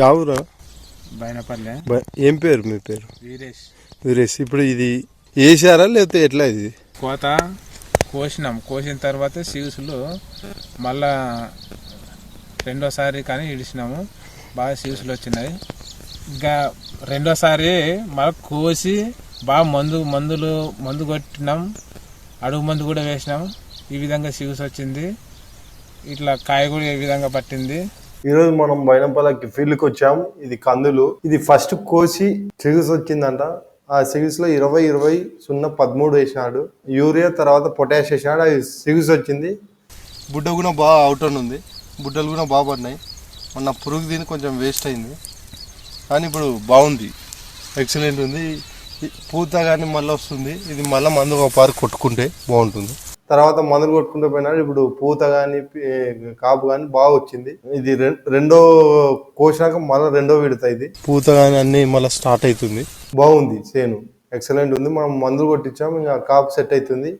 యావురా? బైనపల్లె. ఏం పేరు మీ పేరు? వీరేష్. వీరేష్ ఇప్పుడు ఇది వేసారా లేకపోతే ఎట్లా ఇది? కోత కోసినాం. కోసిన తర్వాత సీడ్స్లు మళ్ళా రెండోసారి కానీ ఇడిచినాము బాగా సీడ్స్లు వచ్చినాయి. ఇంకా రెండోసారి మళ్ళీ కోసి బాగా మందు మందులు మందు కొట్టినాం. అడుగు మందు కూడా వేసినాం. ఈ విధంగా సీడ్స్ వచ్చింది. ఇట్లా కాయ కూడా ఈ విధంగా పట్టింది? ఈరోజు మనం బైనంపల్లకి ఫీల్డ్కి వచ్చాము ఇది కందులు. ఇది ఫస్ట్ కోసి సిరీస్ వచ్చిందంట. ఆ సిగుస్లో ఇరవై ఇరవై సున్నా పదమూడు వేసినాడు. యూరియా తర్వాత పొటాష్ వేసినాడు. అది సిరీస్ వచ్చింది. బుడ్డ కూడా బాగా అవుట్ అని ఉంది. బుడ్డలు కూడా బాగా పడినాయి. మొన్న పురుగు దీని కొంచెం వేస్ట్ అయింది. కానీ ఇప్పుడు బాగుంది. ఎక్సలెంట్ ఉంది. ఈ పూత కానీ మళ్ళీ వస్తుంది. ఇది మళ్ళీ మందు ఒక పారు కొట్టుకుంటే బాగుంటుంది. తర్వాత మందులు కొట్టుకుంటూ పోయినాడు. ఇప్పుడు పూత కానీ కాపు కానీ బాగా వచ్చింది. ఇది రెండో కోసినాక మళ్ళీ రెండో విడత ఇది. పూత కానీ అన్ని మళ్ళీ స్టార్ట్ అవుతుంది బాగుంది చేను. ఎక్సలెంట్ ఉంది. మనం మందులు కొట్టించాం ఇంకా కాపు సెట్ అవుతుంది.